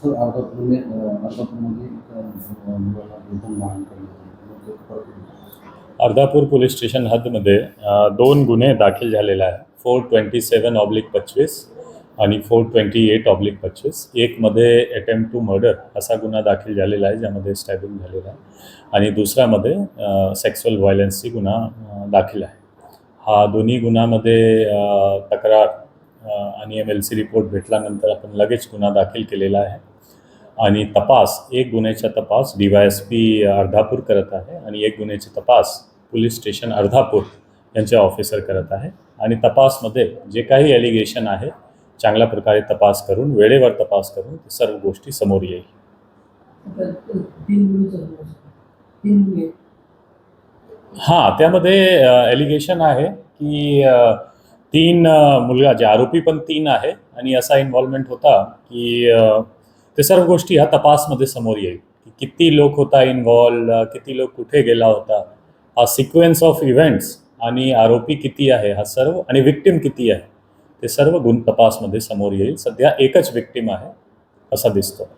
Sir अर्धापूरने अर्धापूरमध्ये एका मुलाला बेदम अर्धापूर पोलीस स्टेशन हद्दमध्ये दोन गुन्हे दाखल झालेले आहे फोर ट्वेंटी सेवन ऑब्लिक पंचवीस आणि फोर ट्वेंटी एट ऑब्लिक पंचवीस. एकमध्ये अटेम्प्ट टू मर्डर असा गुन्हा दाखल झालेला आहे ज्यामध्ये स्टॅबिंग झालेला आहे. आणि दुसऱ्यामध्ये सेक्स्युअल व्हायलन्सची गुन्हा दाखल आहे. हा दोन्ही गुन्ह्यामध्ये तक्रार आणि एम एल सी रिपोर्ट भेटल्यानंतर आपण लगेच गुन्हा दाखल केलेला आहे. आणि तपास एक गुन्ह्याचा तपास D Y S P Ardhapur करत आहे आणि एक गुन्ह्याचा तपास पोलीस स्टेशन अर्धापूर यांचे ऑफिसर करत आहे. आणि तपासमध्ये जे काही एलिगेशन आहे चांगल्या प्रकारे तपास करून वेळेवर तपास करून सर्व गोष्टी समोर येईल. हां त्यामध्ये एलिगेशन आहे की तीन मुलगा जे आरोपी पण तीन आहे आणि असा इन्व्हॉल्वमेंट होता की ते सर्व गोष्टी ह्या तपासमध्ये समोर येईल. की किती लोक होता इन्व्हॉल्व किती लोक कुठे गेला होता हा सिक्वेन्स ऑफ इव्हेंट्स आणि आरोपी किती आहे हा सर्व आणि विक्टिम किती आहे ते सर्व गुण तपासमध्ये समोर येईल. सध्या एकच विक्टिम आहे असा दिसतो.